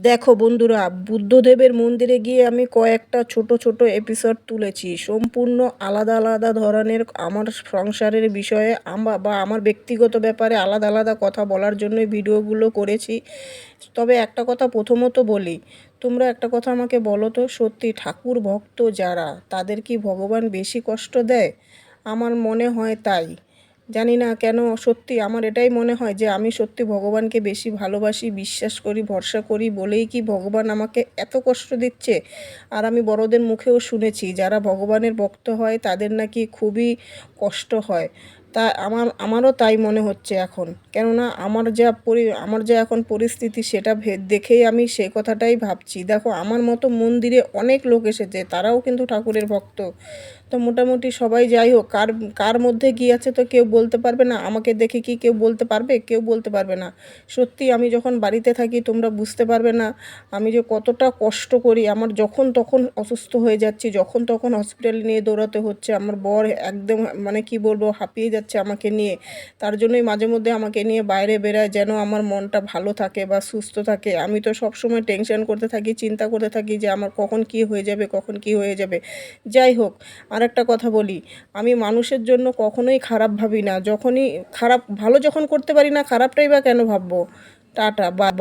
দেখো বন্ধুরা, বুদ্ধদেবের মন্দিরে গিয়ে আমি কয়েকটা ছোট ছোট এপিসোড তুলেছি। সম্পূর্ণ আলাদা আলাদা ধরনের আমার সংসারের বিষয়ে আমা বা আমার ব্যক্তিগত ব্যাপারে আলাদা আলাদা কথা বলার জন্যই ভিডিওগুলো করেছি। তবে একটা কথা প্রথমত বলি, তোমরা একটা কথা আমাকে বলো তো, সত্যি ঠাকুর ভক্ত যারা, তাদের কি ভগবান বেশি কষ্ট দেয়? আমার মনে হয় তাই। জানি না কেন, সত্যি আমার এটাই মনে হয় যে আমি সত্যি ভগবানকে বেশি ভালোবাসি, বিশ্বাস করি, ভরসা করি বলেই কি ভগবান আমাকে এত কষ্ট দিচ্ছে? আর আমি বড়দের মুখেও শুনেছি, যারা ভগবানের ভক্ত হয় তাদের নাকি খুবই কষ্ট হয়। তা আমার, আমারও তাই মনে হচ্ছে এখন। কেননা আমার যা পরি, আমার যা এখন পরিস্থিতি সেটা ভে- দেখেই আমি সে কথাটাই ভাবছি। দেখো, আমার মতো মন্দিরে অনেক লোক এসেছে, তারাও কিন্তু ঠাকুরের ভক্ত। তো মোটামুটি সবাই যাই হোক, কার কার মধ্যে কী আছে তো কেউ বলতে পারবে না। আমাকে দেখে কি কেউ বলতে পারবে? কেউ বলতে পারবে না। সত্যি আমি যখন বাড়িতে থাকি, তোমরা বুঝতে পারবে না আমি যে কতটা কষ্ট করি। আমার যখন তখন অসুস্থ হয়ে যাচ্ছি, যখন তখন হসপিটালে নিয়ে দৌড়াতে হচ্ছে। আমার বর একদম মানে কি বলব, হাঁপিয়ে যাচ্ছে আমাকে নিয়ে। তার জন্যই মাঝে মধ্যে আমাকে নিয়ে বাইরে বেরায় যেন আমার মনটা ভালো থাকে বা সুস্থ থাকে। আমি তো সব সময় টেনশন করতে থাকি, চিন্তা করতে থাকি যে আমার কখন কি হয়ে যাবে, কখন কি হয়ে যাবে। যাই হোক আর একটা কথা বলি। আমি মানুষের জন্য কখনোই খারাপ ভাবি না। যখনই খারাপ, ভালো যখন করতে পারি না, খারাপটাই বা কেন ভাববো? টাটা বা